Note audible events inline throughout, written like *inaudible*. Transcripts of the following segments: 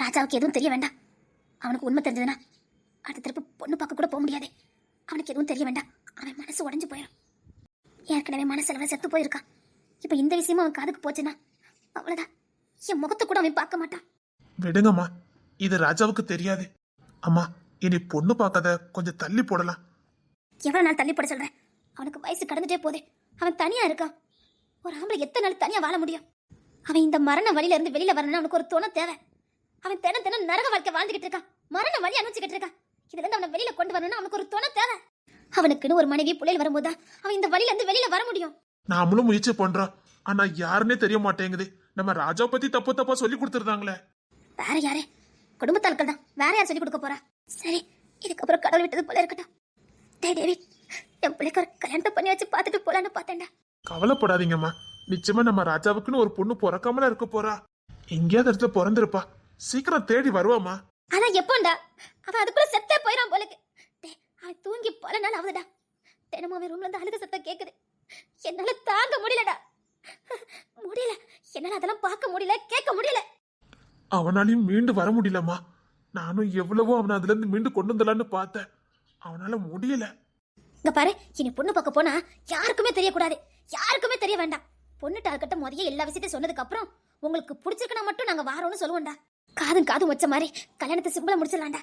ராஜாவுக்கு எதுவும் தெரிய வேண்டாம். அவனுக்கு உண்மை தெரிஞ்சதுன்னா அடுத்த திருப்பி பொண்ணு பார்க்க கூட போக முடியாது. அவனுக்கு எதுவும் தெரிய வேண்டாம். அவன் மனசு உடைஞ்சு போயிடும். ஏற்கனவே மனசளவில் செத்து போயிருக்கான். இப்போ இந்த விஷயமும் அவன் காதுக்கு போச்சுன்னா அவ்வளோதான் என் முகத்தை கூட அவன் பார்க்க மாட்டான். விடுங்கம்மா. இது ராஜாவுக்கு தெரியாது. அம்மா இனி பொண்ணு பார்க்காத கொஞ்சம் தள்ளி போடலாம். எவ்வளோ நாள் தள்ளி போட சொல்கிறேன் அவனுக்கு வயசு கடந்துட்டே போதே அவன் தனியாக இருக்கான். ஒரு ஆம்பளை எத்தனை நாள் தனியாக வாழ முடியும்? அவன் இந்த மரண வழியில இருந்து வெளியில வரணும்னு அவனுக்கு ஒரு துணை தேவை. அவன் தினம் தினம் நரக வாழ்க்கை வாழ்ந்துகிட்டு இருக்கான். மரண வழி அனுப்பிச்சுக்கிட்டு இருக்கான். இதுல இருந்து அவனை வெளியில கொண்டு வரணும்னு அவனுக்கு ஒரு துணை தேவை. அவனுக்குன்னு ஒரு மனைவி புள்ளையில் வரும்போது அவன் இந்த வழியில இருந்து வெளியில வர முடியும். நாமளும் முயற்சி பண்றோம். ஆனா யாருன்னே தெரிய மாட்டேங்குது. நம்ம ராஜா பத்தி தப்பு தப்பா சொல்லி கொடுத்துருந்தாங்களே. வேற யாரு? குடும்பத்தாட்கள் தான். வேற யார் சொல்லி கொடுக்க போறா? சரி இதுக்கப்புறம் கடவுள் விட்டது போல இருக்கட்டும். டேய் டேவிட் என் பிள்ளைக்கு ஒரு கல்யாணத்தை பண்ணி வச்சு பார்த்துட்டு போலான்னு பார்த்தேன்டா. கவலைப்படாதீங்கம்மா. நிச்சயமா நம்ம ராஜாவுக்குன்னு ஒரு பொண்ணு பிறக்காமல இருக்க போறா. எங்கேயாவது இடத்துல பிறந்திருப்பா. சீக்கிரம் தேடி வருவாமா அதான் எப்போண்டா? அவன் அதுக்குள்ள செத்தே போயிடான் போலுக்கு. அவன் தூங்கி பல நாள் ஆகுதுடா. தினமும் அவன் ரூம்ல இருந்து அழுக சத்தம் கேக்குது. என்னால தாங்க முடியலடா. முடியல. என்னால அதெல்லாம் பார்க்க முடியல கேட்க முடியல. அவனாலையும் மீண்டு வர முடியலம்மா. நானும் எவ்வளவோ அவனை அதுல இருந்து மீண்டு கொண்டு வந்துடலான்னு பார்த்தேன். அவனால முடியல. இங்க பாரு இனி பொண்ணு பார்க்க போனா யாருக்குமே தெரியக்கூடாது. யாருக்குமே தெரிய வேண்டாம். பொண்ணுட்ட இருக்கட்டும் முறைய எல்லா விஷயத்தையும் சொன்னதுக்கு அப்புறம் உங்களுக்கு பிடிச்சிருக்குன்னா மட்டும் நாங்க வாரோம்னு சொல்லுவோம்டா. காதும் காதும் வச்ச மாதிரி கல்யாணத்தை சிம்பிளா முடிச்சிடலாம்டா.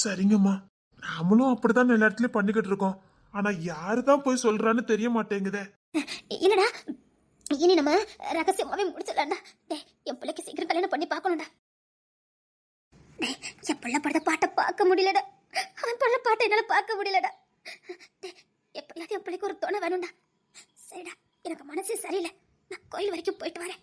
சரிங்கம்மா. நாமளும் அப்படிதான் எல்லா இடத்துலயும் பண்ணிக்கிட்டு இருக்கோம். ஆனா யாருதான் போய் சொல்றான்னு தெரிய மாட்டேங்குதே. இல்லடா இனி நம்ம ரகசியமாவே முடிச்சிடலாம்டா. என் பிள்ளைக்கு சீக்கிரம் கல்யாணம் பண்ணி பார்க்கணும்டா. என் பிள்ளை படுத்த பாட்டை பார்க்க முடியலடா. அவன் படுற பாட்டை என்னால பார்க்க முடியலடா. டேய் எப்படியாவது என் பிள்ளைக்கு ஒரு துணை வேணும்டா. சரிடா எனக்கு மனசு சரியில்லை. நான் கோயில் வரைக்கும் போயிட்டு வரேன்.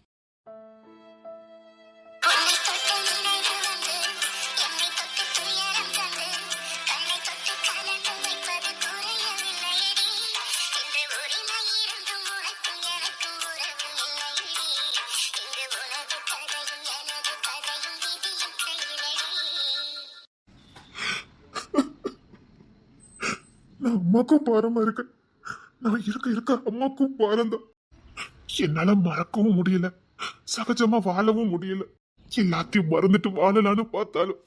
அம்மாக்கும் பாரமா இருக்கு. நான் இருக்க இருக்க அம்மாக்கும் பாரம் தான் என்னால மறக்கவும் முடியல. சகஜமா வாழவும் முடியல. எல்லாத்தையும் மறந்துட்டு வாழலான்னு பார்த்தாலும்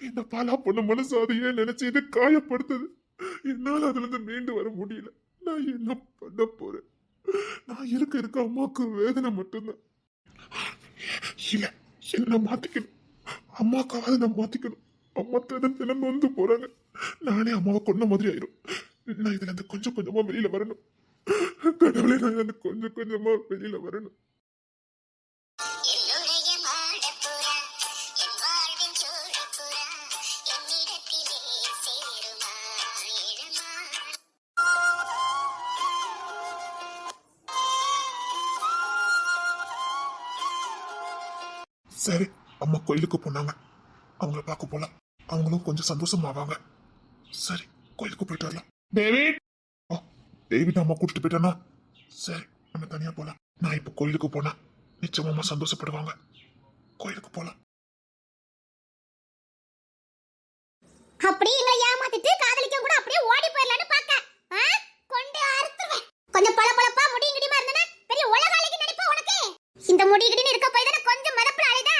இந்த பாலா பொண்ணு மனசு அதையே நினைச்சு இதை காயப்படுத்துது. என்னால அதுல இருந்து மீண்டு வர முடியல. நான் என்ன பண்ண போறேன்? நான் இருக்க இருக்க அம்மாவுக்கு வேதனை மட்டும்தான். இல்ல என்ன மாத்திக்கணும். அம்மாக்காவது நான் மாத்திக்கணும். அம்மா தினம் தினம் வந்து போறாங்க. நானே அம்மாவை கொண்ட மாதிரி ஆயிரும். நான் இதுல இருந்து கொஞ்சம் கொஞ்சமா வெளியில வரணும். கடவுளே நான் இதுல கொஞ்சம் கொஞ்சமா வெளியில வரணும். சரி அம்மா கோயிலுக்கு போனாங்க. அவங்கள பார்க்க போலாம். அவங்களும் கொஞ்சம் சந்தோஷமாவாங்க. சரி கோயிலுக்கு போயிட்டு வரலாம். டேவிட்! டேவிட் அம்மா கூட்டிட்டு போயிட்டானா? சரி நம்ம தனியா போலாம். நான் இப்ப கோயிலுக்கு போனா நிச்சயமா அம்மா சந்தோஷப்படுவாங்க. கோயிலுக்கு போலாம். அப்படியே எங்களை ஏமாத்திட்டு காதலிக்க கூட அப்படியே ஓடி போயிடலான்னு பார்க்க. கொண்டு அறுத்துருவேன். கொஞ்சம் பள முடியும் கிடிமா இருந்தனா பெரிய உலகாலிக்கு நினைப்பா உனக்கு. இந்த முடி கிடின்னு இருக்க போய் தானே கொஞ்சம் மதப்புல அழைதா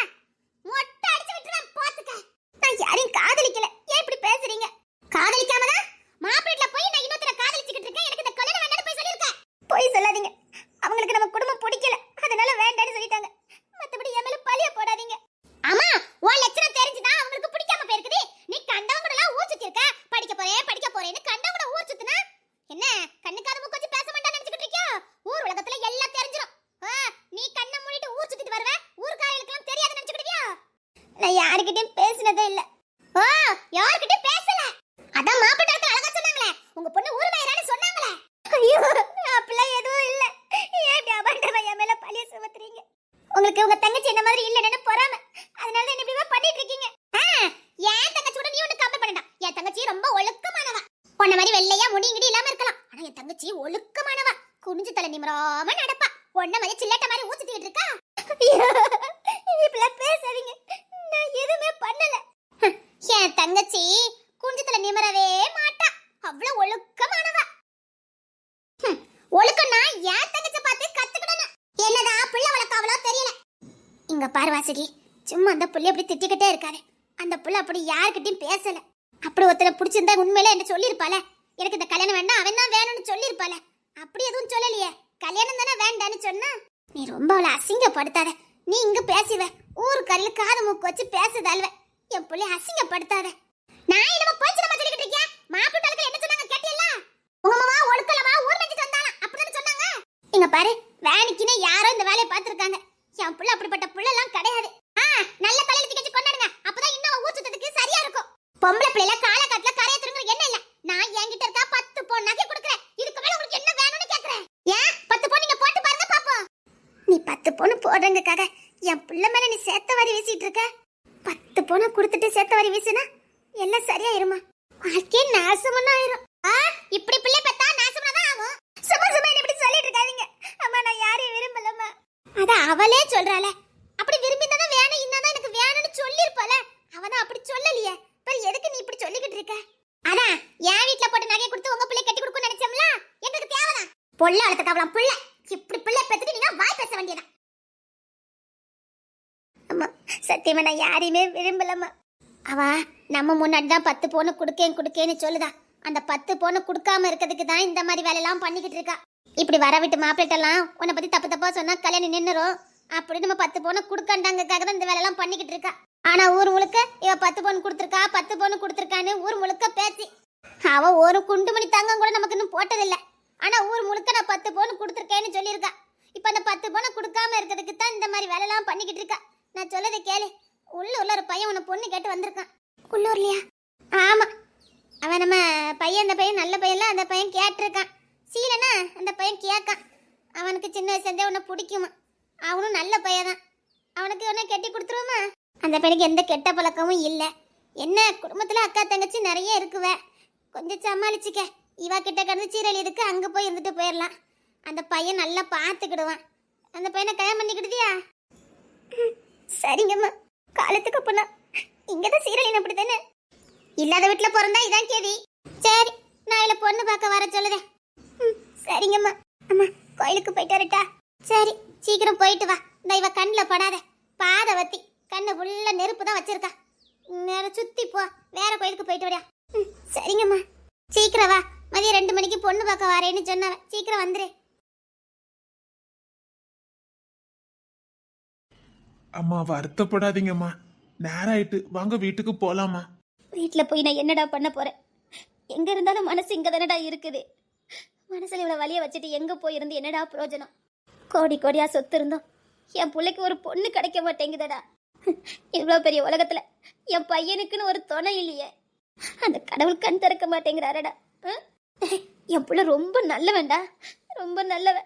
மொட்டை அடிச்சு விட்டுறேன் பாத்துக்க நான் யாரையும் காதலிக்கல ஏன் இப்படி பேசுறீங்க காதலிக்காம தான் மாப்பிள்ளை போய் நான் இன்னொருத்தர காதலிச்சுக்கிட்டு இருக்கேன் எனக்கு இந்த கல்யாணம் வேண்டாம்னு போய் சொல்லிருக்கேன் போய் சொல்லாதீங்க அவங்களுக்கு நம்ம குடும்பம் பிடிக்கல அதனால வேண்டாம்னு சொல்லிட்டாங்க மத்தபடி என் மேல பழிய போடாதீங்க ஆமா உன் லட்சணம் தெரிஞ்சுதான் அவங்களுக்கு பிடிக்காம போயிருக்குது நீ கண்டவங்க கூட எல்லாம் ஊர் சுத்தி இருக்க படிக்க போறேன் படிக்க போறேன்னு கண்டவங்க கூட ஊர் சுத்துனா என்ன கண்ணுக்காத மூக்கு பேச மாட்டான்னு நினைச்சுக்கிட்டு இருக்கியோ ஊர் உலகத்துல எல்லாம் தெரிஞ்சிரும் ஆ, நீ கண்ணை மூடிட்டு ஊர் சுத்திட்டு வருவ ஊர்க்காரங்களுக்கெல்லாம் தெரியாது நினைச்சுக்கிட்டு இருக்கியோ நான் யாருக்கிட்டையும் பேசினதே இல்ல ஓ யார்கிட்டயும் பேசல அதான் மாப்பிட்டாக்கு அழகா சொன்னாங்களே உங்க பொண்ணு ஊர் மயிரான்னு சொன்னாங்களே ஐயோ அப்படிலாம் எதுவும் இல்ல ஏன் இப்படி அபாண்டமா என் மேல பழிய சுமத்துறீங்க உங்களுக்கு உங்க தங்கச்சி என்ன மாதிரி இல்லன்னு பொறாம. அதனால தான் இப்படி பண்ணிட்டு இருக்கீங்க ஏன் தங்கச்சி கூட நீ ஒண்ணு கம்பேர் பண்ணடா என் தங்கச்சி ரொம்ப ஒழுக்கமானவ. உன்ன மாதிரி வெள்ளையா முடிங்கிடி இல்லாம இருக்கலாம். ஆனா என் தங்கச்சி ஒழுக்கமானவ. குனிஞ்சு தலை நிமிராம நடப்பா. உன்ன மாதிரி சில்லட்ட மாதிரி ஊத்திட்டு இருக்கா? இப்படிலாம் பேசாதீங்க. நான் எதுவுமே பண்ணல. என் தங்கச்சி குனிஞ்சு தலை நிமிரவே மாட்டா. அவ்வளவு ஒழுக்கமானவ. ஒழுக்கம்னா என் தங்கச்சி பார்த்து கத்து என்னதான் புள்ள வளர்க்காவளோ தெரியல. இங்க பாரு வாசுகி சும்மா அந்த புள்ளை அப்படி திட்டிக்கிட்டே இருக்காரு அந்த புள்ள அப்படி யாருக்கிட்டையும் பேசல. அப்படி ஒருத்தரை பிடிச்சிருந்தா உண்மையில என்ன சொல்லியிருப்பாள? எனக்கு இந்த கல்யாணம் வேண்டாம் அவன் தான் வேணும்னு சொல்லியிருப்பாள. அப்படி எதுவும் சொல்லலையே. கல்யாணம் தானே வேண்டான்னு சொன்னா? நீ ரொம்ப அவளை அசிங்கப்படுத்தாத. நீ இங்க பேசுவ. ஊரு கல்ல காது மூக்கு வச்சு பேசுதல்வ என் புள்ளை அசிங்கப்படுத்தாத. நான் என்னமோ போச்சு நம்ம சொல்லிக்கிட்டு இருக்கேன் மாப்பிள்ளை என்ன சொன்னாங்க கேட்டியல்ல? உங்க மாமா ஒழுக்கலமா ஊர் மேய்ச்சிட்டு வந்தாலாம் அப்படிதானே சொன்னாங்க. இங்க பாரு வேணிக்குன்னு யாரோ இந்த வேலையை பார்த்துருக்காங்க. என் புள்ள அப்படிப்பட்ட புள்ள எல்லாம் கிடையாது. ஆ நல்ல தலையில திகச்சு கொண்டாடுங்க. அப்பதான் இன்னும் ஊர் சுத்தத்துக்கு சரியா இருக்கும். பொம்பளை பிள்ளைல காலகாட்டுல கரைய திருங்க என்ன இல்ல. நான் என்கிட்ட இருக்கா பத்து பொன் நகை கொடுக்குறேன். இதுக்கு மேல உங்களுக்கு என்ன வேணும்னு கேக்குறேன்? ஏன்? பத்து பொன் நீங்க போட்டு பாருங்க பாப்போம். நீ பத்து பொண்ணு போடுறதுக்காக என் பிள்ளை மேல நீ சேத்த வரி வீசிட்டு இருக்க? பத்து பொண்ணு கொடுத்துட்டு சேத்த வரி வீசுனா எல்லாம் சரியாயிருமா? வாழ்க்கையே நாசமன்னா ஆயிரும் ஆ இப்படி பிள்ளை பெத்தா நாசமா தான் ஆகும் சும்மா சும்மா என்ன இப்படி சொல்லிட்டு இருக்காதீங்க அம்மா நான் யாரையும் விரும்பலம்மா அத அவளே சொல்றாளே. அப்படி விரும்பி தானே வேணும் இந்த எனக்கு வேணும்னு சொல்லிருப்பால அவதான் அப்படி சொல்லலையே. பிறகு எதுக்கு நீ இப்படி சொல்லிக்கிட்டு இருக்க? அதான் என் வீட்ல போட்டு நகையை கொடுத்து உங்க பிள்ளை கட்டி கொடுக்கும் நினைச்சோம்ல? எங்களுக்கு தேவைதான். பொல்ல வளர்த்துக்க கவலாம் புள்ள. இப்படி பிள்ளை பெத்துட்டு நீங்க வாய் பேச வேண்டியதான் அம்மா சத்தியமா நான் யாரையுமே விரும்பலம்மா. அவ நம்ம முன்னாடி தான் பத்து பொண்ணு கொடுக்கேன் கொடுக்கேன்னு சொல்லுதா. அந்த பத்து பொண்ணு கொடுக்காம இருக்கிறதுக்கு தான் இந்த மாதிரி வேலையெல்லாம் பண்ணிக்கிட்டு இருக்கா. இப்படி வர விட்டு மாப்பிள்ளைட்டெல்லாம் உன்னை பத்தி தப்பு தப்பா சொன்னா கல்யாணம் நின்னுரும். அப்படி நம்ம பத்து பொண்ணு கொடுக்கண்டாங்கக்காக தான் இந்த வேலையெல்லாம் பண்ணிக்கிட்டு இருக்கா. ஆனா ஊர் முழுக்க இவ பத்து பொண்ணு கொடுத்துருக்கா பத்து பொண்ணு கொடுத்துருக்கான்னு ஊர் முழுக்க பேச்சு. அவ ஒரு குண்டு மணி தங்கம் கூட நமக்கு இன்னும் போட்டதில்ல. ஆனா ஊர் முழுக்க நான் பத்து பொண்ணு கொடுத்துருக்கேன்னு சொல்லியிருக்கா. இப்ப அந்த பத்து பொண்ணு கொடுக்காம இருக்கிறதுக்கு தான் இந்த மாதிரி வேலையெல்லாம் பண்ணிக்கிட்டு இருக்கா. நான் சொல்லதை கேளு. உள்ளூர்ல ஒரு பையன் உன்னை பொண்ணு கேட்டு வந்திருக்கான். உள்ளூர்லயா? ஆமா. அவன் நம்ம பையன் அந்த பையன் நல்ல பையன்ல அந்த பையன் கேட்டிருக்கான். சீலனா அந்த பையன் கேட்கான் அவனுக்கு சின்ன வயசுலேருந்தே உன்னை பிடிக்குமா அவனும் நல்ல பையன் தான் அவனுக்கு உன்னை கட்டி கொடுத்துருவோமா? அந்த பையனுக்கு எந்த கெட்ட பழக்கமும் இல்லை. என்ன குடும்பத்தில் அக்கா தங்கச்சி நிறைய இருக்குவ. கொஞ்சம் சமாளிச்சிக்க. இவா கிட்ட கிடந்து சீரழி இருக்கு அங்கே போய் இருந்துட்டு போயிடலாம் அந்த பையன் நல்லா பார்த்துக்கிடுவான் அந்த பையனை கல்யாணம் பண்ணிக்கிடுதியா? சரிங்கம்மா. காலத்துக்கு அப்புறம் இங்கே தான். சீரழின் அப்படி தானே இல்லாத வீட்டில் பிறந்தா இதான் கேதி சரி நான் இதில் பொண்ணு பார்க்க வர சொல்லுதேன். ம், சரிங்கம்மா. அம்மா கோயிலுக்கு போயிட்டு வரட்டா? சரி சீக்கிரம் போயிட்டு வா. இந்த இவ கண்ணில் படாத. பாதை வத்தி. கண்ணு ஃபுல்லா நெருப்பு தான் வச்சிருக்கா. நேரம் சுத்தி போ. வேற கோயிலுக்கு போயிட்டு வரியா. ம், சரிங்கம்மா. சீக்கிரம் வா. மதியம் ரெண்டு மணிக்கு பொண்ணு பார்க்க வரேன்னு சொன்னவ. சீக்கிரம் வந்துரு. அம்மா வருத்தப்படாதீங்கம்மா. நேரம் ஆயிட்டு வாங்க வீட்டுக்கு போலாமா வீட்டில் போய் நான் என்னடா பண்ண போறேன்? எங்க இருந்தாலும் மனசு இங்க தானடா இருக்குது. மனசுல இவ்வளவு வலிய வச்சுட்டு எங்க போயிருந்து என்னடா பிரயோஜனம் கோடி கோடியா சொத்து இருந்தோம். என் பிள்ளைக்கு ஒரு பொண்ணு கிடைக்க மாட்டேங்குதடா. இவ்வளோ பெரிய உலகத்துல என் பையனுக்குன்னு ஒரு துணை இல்லையே. அந்த கடவுள் கண் திறக்க மாட்டேங்கிறாரடா. ஆ? என் பிள்ளை ரொம்ப நல்லவன்டா. ரொம்ப நல்லவன்.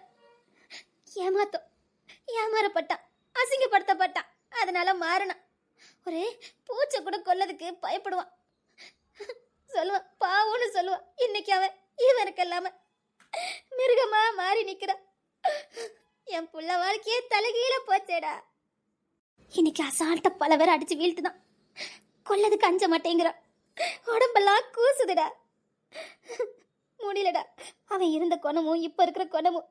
ஏமாத்தோம். ஏமாறப்பட்டான் அசிங்கப்படுத்தப்பட்டான் அதனால மாறினான். ஒரு பூச்சை கூட கொல்லதுக்கு பயப்படுவான். சொல்லுவான். பாவம்னு சொல்லுவான். இன்னைக்கு அவன். இவருக்கு இல்லாமல் மிருகமா மாறி நிக்கிறான் என் புள்ள வாழ்க்கையே தலைகீழ போச்சேடா. இன்னைக்கு அசால்ட்ட பல பேர் அடிச்சு வீழ்த்துதான். கொல்லதுக்கு அஞ்ச மாட்டேங்கிறான் உடம்பெல்லாம் கூசுதுடா. முடியலடா. அவன் இருந்த குணமும் இப்ப இருக்கிற குணமும்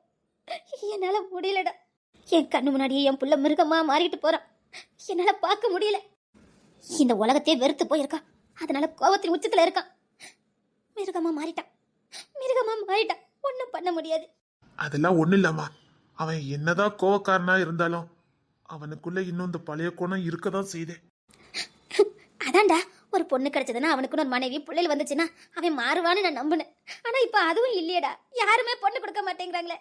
என்னால முடியலடா. என் கண்ணு முன்னாடியே என் புள்ள மிருகமா மாறிட்டு போறான். என்னால பார்க்க முடியல. இந்த உலகத்தையே வெறுத்து போயிருக்கான் அதனால கோபத்தின் உச்சத்துல இருக்கான். மிருகமா மாறிட்டான். மிருகமா மாறிட்டான். ஒண்ணும் பண்ண முடியாது. அதெல்லாம் ஒண்ணு இல்லம்மா. அவன் என்னதான் கோவக்காரனா இருந்தாலும் அவனுக்குள்ள இன்னும் இந்த பழைய குணம் இருக்கதான் செய்தே அதான்டா ஒரு பொண்ணு கிடைச்சதுன்னா அவனுக்குன்னு ஒரு மனைவி பிள்ளைகள் வந்துச்சுன்னா அவன் மாறுவான்னு நான் நம்பினேன். ஆனா இப்ப அதுவும் இல்லையேடா யாருமே பொண்ணு கொடுக்க மாட்டேங்கிறாங்களே.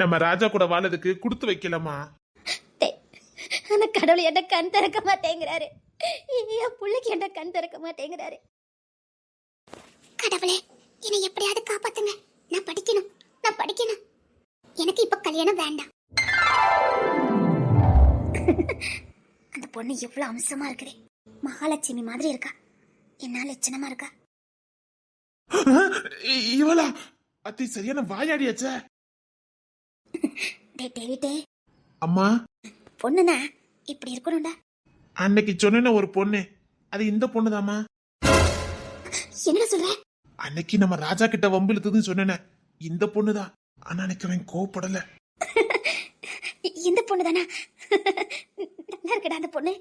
நம்ம ராஜா கூட வாழறதுக்கு கொடுத்து வைக்கலம்மா. டேய், அந்த கடவுள் என்ன கண் திறக்க மாட்டேங்கிறாரு. என் பிள்ளைக்கு என்ன கண் திறக்க மாட்டேங்கிறாரு. கடவுளே என்னை எப்படியாவது காப்பாத்துங்க. நான் படிக்கணும் நான் படிக்கணும். எனக்கு இப்ப கல்யாணம் வேண்டாம். *laughs* அந்த பொண்ணு எவ்வளவு அம்சமா இருக்குது. மகாலட்சுமி மாதிரி இருக்கா. என்ன லட்சணமா இருக்கா. *laughs* இவளா? அத்தி சரியான வாயாடியாச்சே. டே டேவிட்டே. அம்மா. பொண்ணுனா இப்படி இருக்கணும்டா. அன்னைக்கு சொன்ன ஒரு பொண்ணு. அது இந்த பொண்ணுதாம்மா. என்ன சொல்ற? அன்னைக்கு நம்ம ராஜா கிட்ட வம்பு இழுத்ததுன்னு சொன்னேனே. இந்த பொண்ணுதான். ஆனா அன்னைக்கு அவன் கோவப்படல. இந்த பொண்ணு தானா நல்லா இருக்குடா இருக்குடா அந்த பொண்ணு.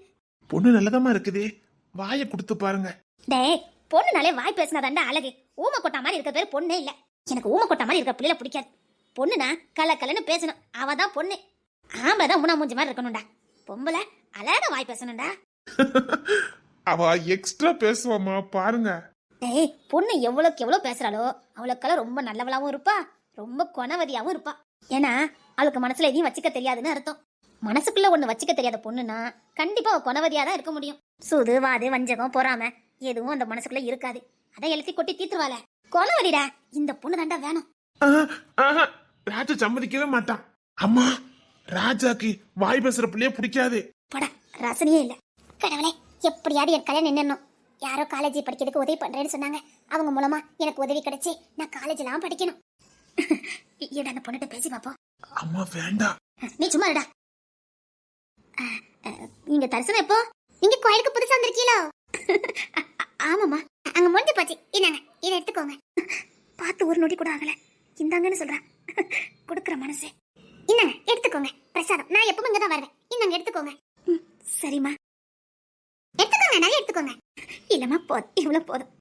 பொண்ணு நல்லதமா இருக்குது. வாயை கொடுத்து பாருங்க. டேய் பொண்ணுனாலே வாய் பேசினாதாண்டா அழகு. ஊமை கொட்டா மாதிரி இருக்க பேர் பொண்ணே இல்ல. எனக்கு ஊமை கொட்டா மாதிரி இருக்க பிள்ளைல பிடிக்காது. பொண்ணுனா கல கலன்னு பேசணும். அவ தான் பொண்ணு. ஆம்பளை தான் முன்னா மூஞ்சி மாதிரி இருக்கணும்டா. பொம்பளை அழகா வாய் பேசணும்டா. *laughs* அவ எக்ஸ்ட்ரா பேசுவாமா பாருங்க. டேய் பொண்ணு எவ்வளோக்கு எவ்வளோ பேசுறாளோ அவளுக்கெல்லாம் ரொம்ப நல்லவளாவும் இருப்பா ரொம்ப குணவதியாவும் இருப்பா. ஏன்னா அவளுக்கு மனசுல எதையும் வச்சுக்க தெரியாதுன்னு அர்த்தம். மனசுக்குள்ள ஒண்ணு வச்சுக்க தெரியாத பொண்ணுனா கண்டிப்பா அவ குணவதியா தான் இருக்க முடியும். சூது வாது வஞ்சகம் பொறாம எதுவும் அந்த மனசுக்குள்ள இருக்காது. அதை எழுத்தி கொட்டி தீத்துருவாள. குணவதிடா இந்த பொண்ணு தாண்டா வேணும். ராஜா சம்மதிக்கவே மாட்டான். அம்மா ராஜாக்கு வாய் பேசுற பிள்ளைய பிடிக்காது. படா ரசனையே இல்ல. கடவுளே எப்படியாவது என் கல்யாணம் நின்னணும் யாரோ காலேஜ் படிக்கிறதுக்கு உதவி பண்றேன்னு சொன்னாங்க. அவங்க மூலமா எனக்கு உதவி கிடைச்சு நான் காலேஜ் எல்லாம் படிக்கணும். *laughs* ஏடா அந்த பொண்ணுகிட்ட பேசி பாப்போம். அம்மா வேண்டாம் நீ சும்மா இருடா. நீங்க தரிசனம் எப்போ? நீங்க கோயிலுக்கு புதுசா வந்திருக்கீங்களோ? *laughs* ஆமாமா அங்க முடிஞ்சு போச்சு. இந்தாங்க இதை எடுத்துக்கோங்க. *laughs* பார்த்து ஒரு நொடி கூட ஆகல. இந்தாங்கன்னு சொல்றேன் கொடுக்குற மனசு. இந்தாங்க எடுத்துக்கோங்க. பிரசாதம். நான் எப்பவும் இங்க தான் வருவேன். இந்தாங்க எடுத்துக்கோங்க. சரிம்மா. எடுத்துக்கோங்க நிறைய எடுத்துக்கோங்க. இல்லம்மா போதும். இவ்வளவு போதும்.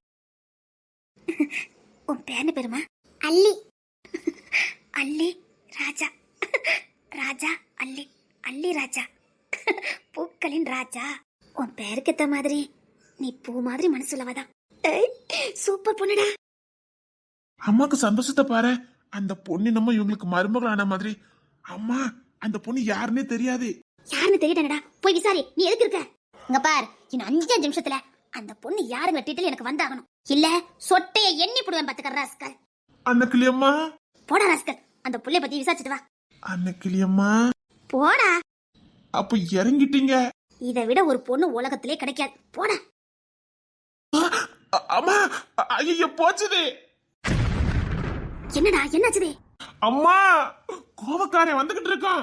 உன் பேர்னு பேருமா அல்லி. அல்லி ராஜா. ராஜா அல்லி. அல்லி ராஜா. பூக்களின் ராஜா. உன் பேருக்கு ஏத்த மாதிரி நீ பூ மாதிரி மனசுள்ளவதான் ஏய், சூப்பர் பொண்ணுடா. அம்மாக்கு சந்தோஷத்தை பாரு. அந்த பொண்ணு நம்ம இவங்களுக்கு மருமகள் ஆன மாதிரி. அம்மா அந்த பொண்ணு யாருன்னே தெரியாது. யாருன்னு தெரியட்டனடா. போய் விசாரி. நீ எதுக்கு இருக்க? இங்க பார் இன்னும் அஞ்சு நிமிஷத்துல அந்த பொண்ணு யாருங்க டீட்டெயில் எனக்கு வந்தாகணும்? இல்ல சொட்டைய எண்ணி போடுவேன் பாத்துக்க ராஸ்கல். அன்னக்கிளியம்மா. போடா ராஸ்கல். அந்த புள்ளைய பத்தி விசாரிச்சுட்டு வா. அன்னக்கிளியம்மா. போடா. அப்ப இறங்கிட்டீங்க. இதை விட ஒரு பொண்ணு உலகத்திலே கிடைக்காது. போடா. அம்மா ஐயோ போச்சுது. என்னடா என்னாச்சுதே? அம்மா கோவக்காரன் வந்துகிட்டு இருக்கான்.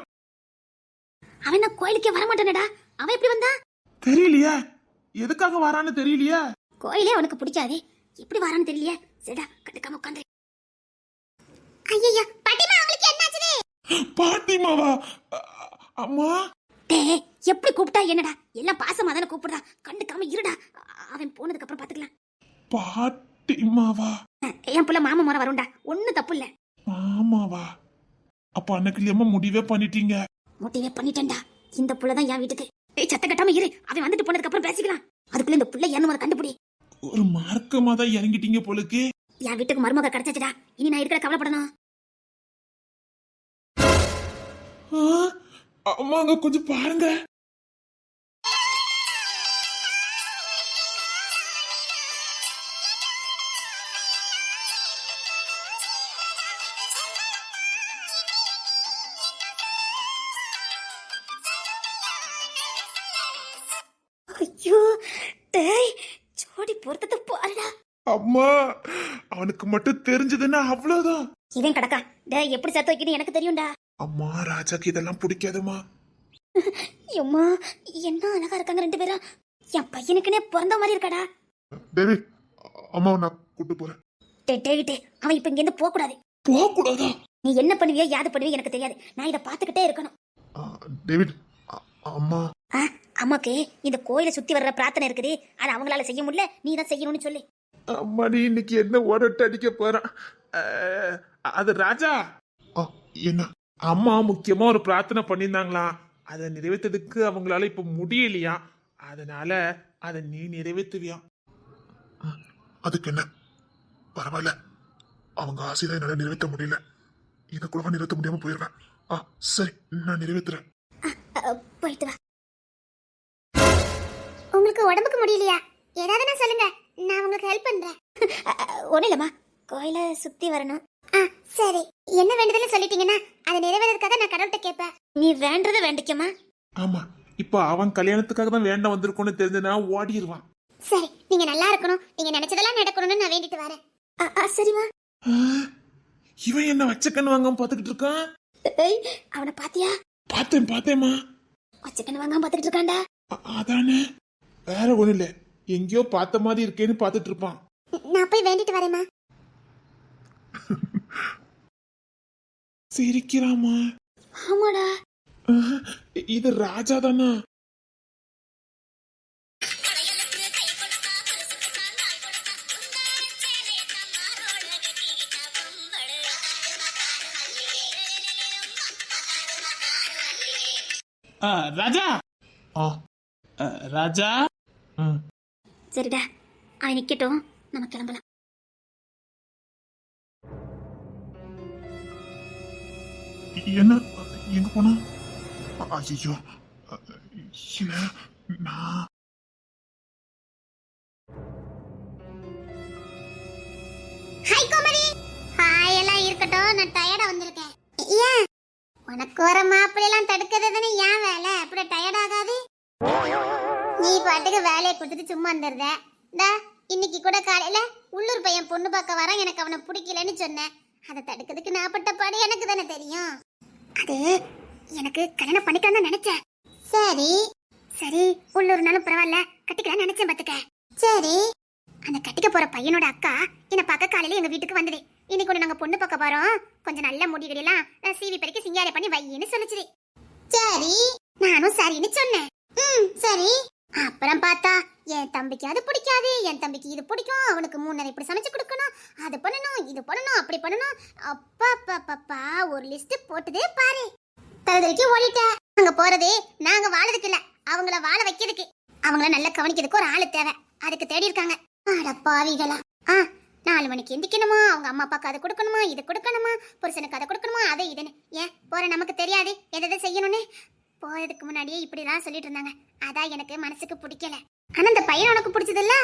அவன் கோயிலுக்கே வரமாட்டானடா. அவன் எப்படி வந்தா? தெரியலையே. எதுக்காக வரான்னு தெரியலையே. கோயிலே அவனுக்கு பிடிக்காதே. எப்படி வரான்னு தெரியலையே. சரிடா கண்டுக்காம உட்காந்து ஐயோ பாட்டிமா அவங்களுக்கு என்னாச்சுதே பாட்டிமாவா? அம்மா? டேய் எப்படி கூப்பிட்டா என்னடா? எல்லாம் பாசமா தானே கூப்பிடுறா. கண்டுக்காம இருடா. அவன் போனதுக்கு அப்புறம் பாத்துக்கலாம். பாட்டிமாவா? என் புள்ள மாமா முறை வரும்டா. ஒண்ணு தப்பு இல்ல. மாமாவா? அப்ப அன்னக்கிளியம்மா முடிவே பண்ணிட்டீங்க. முடிவே பண்ணிட்டேன்டா. இந்த புள்ள தான் என் வீட்டுக்கு. ஏய் சத்த கட்டாம இரு. அவன் வந்துட்டு போனதுக்கு அப்புறம் பேசிக்கலாம். அதுக்குள்ள இந்த புள்ள முத கண்டுபிடி. ஒரு மார்க்கமா தான் இறங்கிட்டீங்க போலுக்கு என் வீட்டுக்கு மருமக கிடைச்சிச்சுடா. இனி நான் இருக்கிற கவலைப்படணும். ஆ, அம்மா அங்க கொஞ்சம் பாருங்க. அவனுக்கு மட்டும் தெரிஞ்சதுன்னா அவ்வளவுதான். இவன் கிடக்கா. டேய் எப்படி சேர்த்து வைக்கணும் எனக்கு தெரியும்டா. அம்மா ராஜாக்கு இதெல்லாம் பிடிக்காதுமா. எம்மா என்ன அழகா இருக்காங்க ரெண்டு பேரும். என் பையனுக்குனே பிறந்த மாதிரி இருக்காடா. தேவி அம்மா நான் கூட்டு போறேன். டேய் டேய் அவன் இப்ப இங்க இருந்து போக கூடாது போக கூடாதா நீ என்ன பண்ணுவியோ யாது பண்ணுவியோ எனக்கு தெரியாது. நான் இதை பார்த்துக்கிட்டே இருக்கணும். டேவிட் அம்மா. ஆ, அம்மாக்கு இந்த கோயிலை சுத்தி வர்ற பிரார்த்தனை இருக்குது. அது அவங்களால செய்ய முடியல. நீ தான் செய்யணும்னு சொல்லு. அம்மாடி இன்னைக்கு என்ன ஓடட்டு அடிக்க போறான் அது ராஜா. என்ன? அம்மா முக்கியமா ஒரு பிரார்த்தனை பண்ணியிருந்தாங்களாம் அதை நிறைவேற்றதுக்கு அவங்களால இப்ப முடியலையா? அதனால அதை நீ நிறைவேற்றுவியா அதுக்கு என்ன? பரவாயில்ல. அவங்க ஆசையை என்னால நிறைவேற்ற முடியல. இதை கூட நிறைவேற்ற முடியாம போயிருவேன் ஆ சரி நான் நிறைவேற்றுறேன். போயிட்டு வா. உங்களுக்கு உடம்புக்கு முடியலையா? ஏதாவது நான் சொல்லுங்க. நான் உங்களுக்கு ஹெல்ப் பண்றேன். ஒன்றும் இல்லம்மா. கோயிலை சுத்தி வரணும். ஆ சரி. என்ன வேண்டுதல்னு சொல்லிட்டீங்கன்னா அதை நிறைவேறதுக்காக நான் கடவுள்கிட்ட கேட்பேன். நீ வேண்டதை வேண்டிக்கம்மா. ஆமா. இப்போ அவன் கல்யாணத்துக்காக தான் வேண்டாம் வந்திருக்கோன்னு தெரிஞ்சதுனா ஓடிடுவான் சரி நீங்க நல்லா இருக்கணும். நீங்க நினைச்சதெல்லாம் நடக்கணும்னு நான் வேண்டிட்டு வரேன். ஆ, ஆ, சரிம்மா. ஆ, இவன் என்ன வச்சக்கண்ணு வாங்காம பாத்துக்கிட்டு இருக்கான்? ஏய், அவனை பாத்தியா? பார்த்தேன் பார்த்தேம்மா. வச்சுக்கன்னு வாங்காம பாத்துக்கிட்டு இருக்கான்டா. அ- அதானே. வேற ஒண்ணு இல்ல. எங்கேயோ பார்த்த மாதிரி இருக்கேன்னு பார்த்துட்டு இருப்பான். நான் போய் வேண்டிட்டு வரேம்மா. *laughs* சிரிக்கிறாமா? ஆமாடா. இது ராஜா தானா? ராஜா! ராஜா! சரிடா. அவன் நிக்கட்டும். நம்ம கிளம்பலாம். என்ன? எங்க போனா? ஐயோ. இல்ல நான் ஹாய் கோமதி ஹாய் எல்லாம் இருக்கட்டும். நான் டயர்டா வந்திருக்கேன். ஏன்? உனக்கு வர மாப்பிள்ளையெல்லாம் தடுக்கிறது தானே ஏன் வேலை? அப்படி டயர்ட் ஆகாது. நீ பாட்டுக்கு வேலையை கொடுத்துட்டு சும்மா வந்துடுற டா இன்னைக்கு கூட காலையில உள்ளூர் பையன் பொண்ணு பார்க்க வர எனக்கு அவனை பிடிக்கலன்னு சொன்னேன். அதை தடுக்கிறதுக்கு நான் பட்ட பாடு எனக்கு தானே தெரியும். அது எனக்கு கல்யாணம் பண்ணிக்கலாம் தான் நினைச்சேன். சரி சரி உள்ளூர்னாலும் பரவாயில்ல கட்டிக்கலாம் நினைச்சேன் பாத்துக்க சரி அந்த கட்டிக்க போற பையனோட அக்கா என்னை பார்க்க காலையில எங்க வீட்டுக்கு வந்தது. இன்னைக்கு ஒண்ணு நாங்க பொண்ணு பார்க்க போறோம். கொஞ்சம் நல்ல முடிகளெல்லாம் சீவி பெருக்கி சிங்காரி பண்ணி வையின்னு சொல்லிச்சு சரி நானும் சரின்னு சொன்னேன். ம் சரி. அப்புறம் பார்த்தா என் தம்பிக்கு அது பிடிக்காது என் தம்பிக்கு இது பிடிக்கும் அவனுக்கு மூணு இப்படி சமைச்சு கொடுக்கணும் அது பண்ணணும் இது பண்ணணும் அப்படி பண்ணணும். அப்பா பாப்பா ஒரு லிஸ்ட் போட்டுதே பாரு. தகுதிக்கு ஓடிட்டேன் அங்க போறதே நாங்க வாழறதுக்கு இல்ல அவங்கள வாழ வைக்கிறதுக்கு. அவங்கள நல்லா கவனிக்கிறதுக்கு ஒரு ஆளு தேவை. அதுக்கு தேடி இருக்காங்க. அட பாவிகளா. ஆ நாலு மணிக்கு எந்திக்கணுமா? அவங்க அம்மா அப்பாவுக்கு அதை கொடுக்கணுமா? இது கொடுக்கணுமா? புருஷனுக்கு அதை கொடுக்கணுமா? அதை இதுன்னு. ஏன் போற நமக்கு தெரியாது. எதை எதை செய்யணும்னு? போறதுக்கு முன்னாடியே இப்படிலாம் சொல்லிட்டு இருந்தாங்க. அதான் எனக்கு மனசுக்கு பிடிக்கல. ஆனா அந்த பையன் உனக்கு பிடிச்சதில்ல?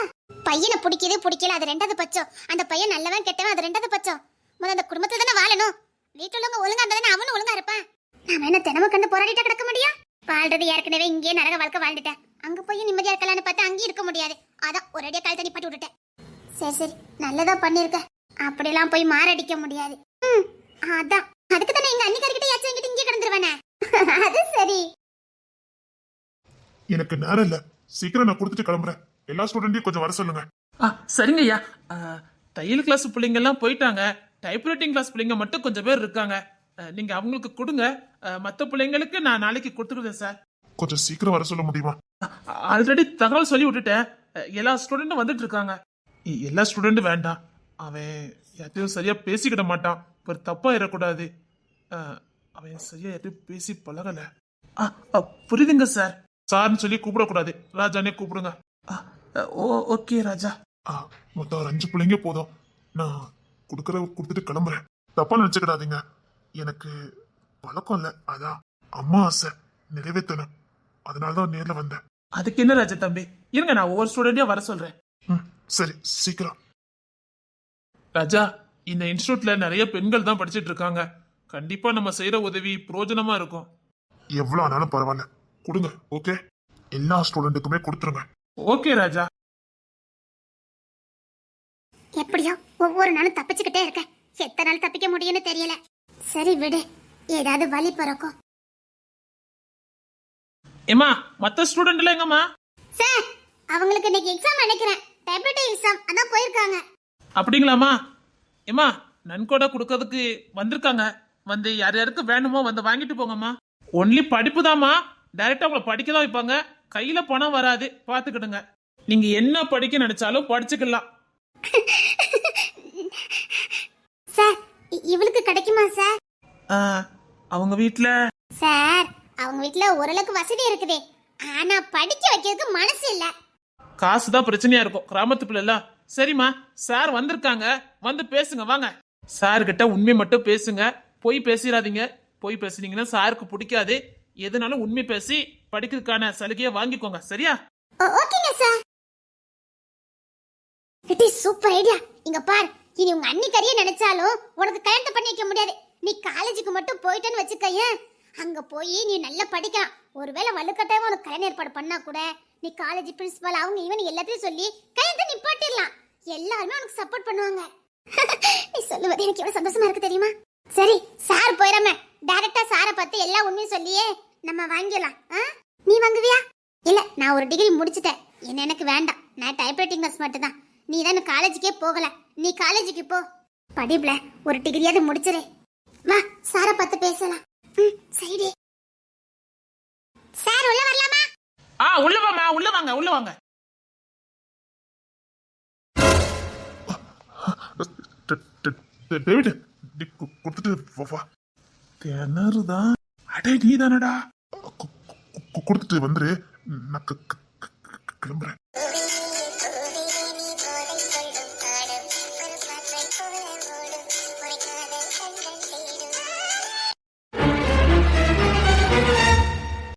பையனை பிடிக்குது பிடிக்கல. அது ரெண்டாவது பட்சம். அந்த பையன் நல்லவன் கெட்டவன் அது ரெண்டாவது பட்சம். முதல்ல அந்த குடும்பத்துல தானே வாழணும். வீட்டுல உள்ளவங்க ஒழுங்கா இருந்தா அவனும் ஒழுங்கா இருப்பான். நாம என்ன தினமும் கண்டு போராடிட்டா கிடக்க முடியும்? வாழ்றது ஏற்கனவே இங்கேயே நரக வாழ்க்கை வாழ்ந்துட்டேன். அங்க போய் நிம்மதியா இருக்கலாம்னு பார்த்தா அங்கேயும் இருக்க முடியாது. அதான் ஒரேடியா கால் தண்ணி பட்டு விட்டுட்டேன். சரி சரி. நல்லதா பண்ணிருக்க. அப்படிலாம் போய் மாரடிக்க முடியாது. ம் அதான். அதுக்கு தானே எங்க அன்னிக்காரிக்கிட்ட யாச்சும் எங்கிட்ட இங்கே கிடந்துருவானே? *laughs* அது சரி. எனக்கு நேரம் இல்ல. சீக்கிரம் நான் கொடுத்துட்டு கிளம்புறேன். எல்லா ஸ்டூடெண்ட்டையும் கொஞ்சம் வர சொல்லுங்க. ஆ சரிங்க ஐயா. தையல் கிளாஸ் பிள்ளைங்க எல்லாம் போயிட்டாங்க. டைப்ரைட்டிங் கிளாஸ் பிள்ளைங்க மட்டும் கொஞ்சம் பேர் இருக்காங்க. ஆ, நீங்க அவங்களுக்கு கொடுங்க. ஆ, மத்த பிள்ளைங்களுக்கு நான் நாளைக்கு கொடுத்துருவேன் சார் கொஞ்சம் சீக்கிரம் வர சொல்ல முடியுமா? ஆல்ரெடி தகவல் சொல்லி விட்டுட்டேன். எல்லா ஸ்டூடெண்ட்டும் வந்துட்டு இருக்காங்க. எல்லா ஸ்டூடெண்ட்டும் வேண்டாம். அவன் யார்ட்டையும் சரியா பேசிக்கிட மாட்டான். ஒரு தப்பா இருக்கக்கூடாது ஆ, அவன் சரியா யார்ட்டையும் பேசி பழகல. புரியுதுங்க சார். சார்னு சொல்லி கூப்பிடக்கூடாது. ராஜானே கூப்பிடுங்க. Oh okay Raja. மொத்தம் ஒரு அஞ்சு பிள்ளைங்க போதும். நான் கொடுக்கற கொடுத்துட்டு கிளம்புறேன். தப்பா நினைச்சுக்கிடாதீங்க. எனக்கு பழக்கம் இல்ல. அதான் அம்மா ஆசை நிறைவேற்றணும். அதனாலதான் நேர்ல வந்தேன். அதுக்கு என்ன ராஜா தம்பி? இருங்க நான் ஒவ்வொரு ஸ்டூடெண்ட்டையும் வர சொல்றேன். சரி சீக்கிரம். ராஜா இந்த இன்ஸ்டியூட்ல நிறைய பெண்கள் தான் படிச்சிட்டு இருக்காங்க. கண்டிப்பா நம்ம செய்யற உதவி பிரயோஜனமா இருக்கும். எவ்வளவு ஆனாலும் பரவாயில்ல. கொடுங்க ஓகே எல்லா ஸ்டூடெண்ட்டுக்குமே கொடுத்துருங்க. ஓகே ராஜா. எப்படியோ ஒவ்வொரு நாளும் தப்பிச்சுக்கிட்டே இருக்கேன் எத்தனை நாள் தப்பிக்க முடியும்னு தெரியல. சரி விடு. ஏதாவது வழி பிறக்கும். ஏமா மத்த ஸ்டூடெண்ட் எல்லாம் எங்கம்மா? சார் அவங்களுக்கு இன்னைக்கு எக்ஸாம் நினைக்கிறேன். டைப்ரைட்டிங் எக்ஸாம் அதான் போயிருக்காங்க. அப்படிங்களாம்மா? ஏமா நன்கொடை கொடுக்கறதுக்கு வந்திருக்காங்க. வந்து யார் யாருக்கு வேணுமோ வந்து வாங்கிட்டு போங்கம்மா. ஒன்லி படிப்பு தாம்மா டைரக்டா உங்களை படிக்க தான் வைப்பாங்க. கையில பணம் வராது. பாத்துக்கிடுங்க. நீங்க என்ன படிக்க நினைச்சாலும் படிச்சுக்கலாம். சார் இவளுக்கு கிடைக்குமா சார்? அவங்க வீட்ல? சார் அவங்க வீட்ல ஓரளவுக்கு வசதி இருக்குது. ஆனா படிக்க வைக்கிறதுக்கு மனசு இல்ல. காசு தான் பிரச்சனையா இருக்கும். கிராமத்து பிள்ளை எல்லாம் சரிம்மா சார் வந்திருக்காங்க. வந்து பேசுங்க வாங்க. சார் கிட்ட உண்மை மட்டும் பேசுங்க. பொய் பேசிடாதீங்க பொய் பேசுனீங்கன்னா சாருக்கு பிடிக்காது. எதுனாலும் உண்மை பேசி படிக்கிறதுக்கான சலுகையை வாங்கிக்கோங்க. சரியா? ஓகேங்க sir. It is super idea. இங்க பார் இனி உங்க அண்ணி கறிய நினைச்சாலும் உனக்கு கல்யாணத்தை பண்ணி வைக்க முடியாது. நீ காலேஜுக்கு மட்டும் போயிட்டேன்னு வச்சுக்கையே. அங்க போய் நீ நல்லா படிக்கலாம் ஒருவேளை வலுக்கட்டாயமா உனக்கு கல்யாணம் ஏற்பாடு பண்ணா கூட நீ காலேஜ் பிரின்சிபால் அவங்க இவன் எல்லாத்தையும் சொல்லி கல்யாணத்தை நிப்பாட்டிடலாம். எல்லாருமே உனக்கு சப்போர்ட் பண்ணுவாங்க. *laughs* நீ சொல்லுவது எனக்கு எவ்வளவு சந்தோஷமா இருக்கு தெரியுமா? சரி சார் போயிடாம. டைரக்டா சாரை பார்த்து எல்லா உண்மையும் சொல்லியே நம்ம வாங்கிடலாம். ஆ? நீ வாங்குவியா? இல்ல நான் ஒரு டிகிரி முடிச்சிட்டேன். என்ன எனக்கு வேண்டாம். நான் டைப்ரைட்டிங் கிளாஸ் மட்டும் தான். நீ தான் காலேஜுக்கே போகல. நீ காலேஜுக்கு போ. படிப்புல ஒரு டிகிரியாவது முடிச்சிரு. வா சாரை பார்த்து பேசலாம். ம் சரிடி சார் உள்ள வரலாமா? ஆ உள்ள வாமா உள்ள வாங்க உள்ள வாங்க. டேவிட் டி- கொடுத்துட்டு வா, வா கிணறுதான் அடே நீ தானடா கொடுத்துட்டு வந்துரு. நான் கிளம்புறேன்.